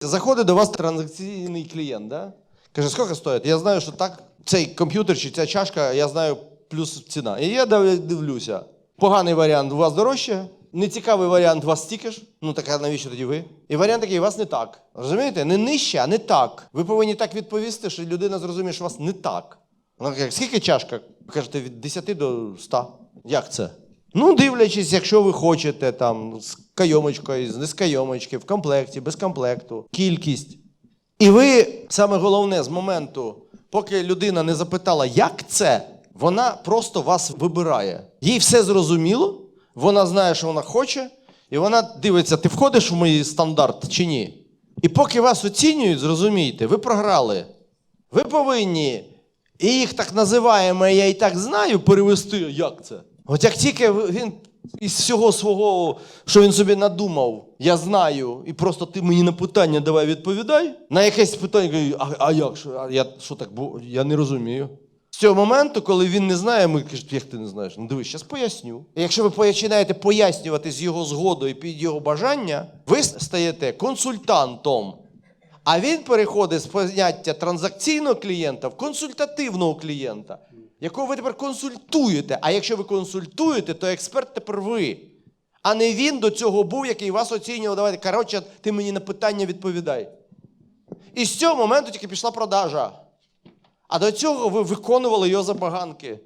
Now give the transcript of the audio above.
Заходить до вас транзакційний клієнт, да? каже, скільки стоїть? Я знаю, що так, цей комп'ютер чи ця чашка, я знаю, плюс ціна. І я дивлюся. Поганий варіант у вас дорожче, нецікавий варіант у вас стільки ж. Ну так навіщо тоді ви? І варіант такий, у вас не так. Розумієте? Не нижче, а не так. Ви повинні так відповісти, що людина зрозуміє, що у вас не так. Вона каже, скільки чашка? Ви кажете, від 10 до 100. Як це? Ну, дивлячись, якщо ви хочете там з кайомочкою, з не з кайомочки, в комплекті, без комплекту, кількість. І ви, саме головне, з моменту, поки людина не запитала, як це, вона просто вас вибирає. Їй все зрозуміло, вона знає, що вона хоче, і вона дивиться, ти входиш в мій стандарт чи ні. І поки вас оцінюють, зрозумійте, ви програли. Ви повинні і їх так називаємо, я і так знаю, перевести, як це. От як тільки він із всього свого, що він собі надумав, я знаю, і просто ти мені на питання давай відповідай. На якесь питання а, а як? Що, а я що так, бу- я не розумію. З цього моменту, коли він не знає, ми кажуть, як ти не знаєш? Ну дивись, зараз поясню. І якщо ви починаєте пояснювати з його згодою під його бажання, ви стаєте консультантом. А він переходить з поняття транзакційного клієнта в консультативного клієнта, якого ви тепер консультуєте. А якщо ви консультуєте, то експерт тепер ви. А не він до цього був, який вас оцінював. Давайте, коротше, ти мені на питання відповідай. І з цього моменту тільки пішла продажа. А до цього ви виконували його забаганки.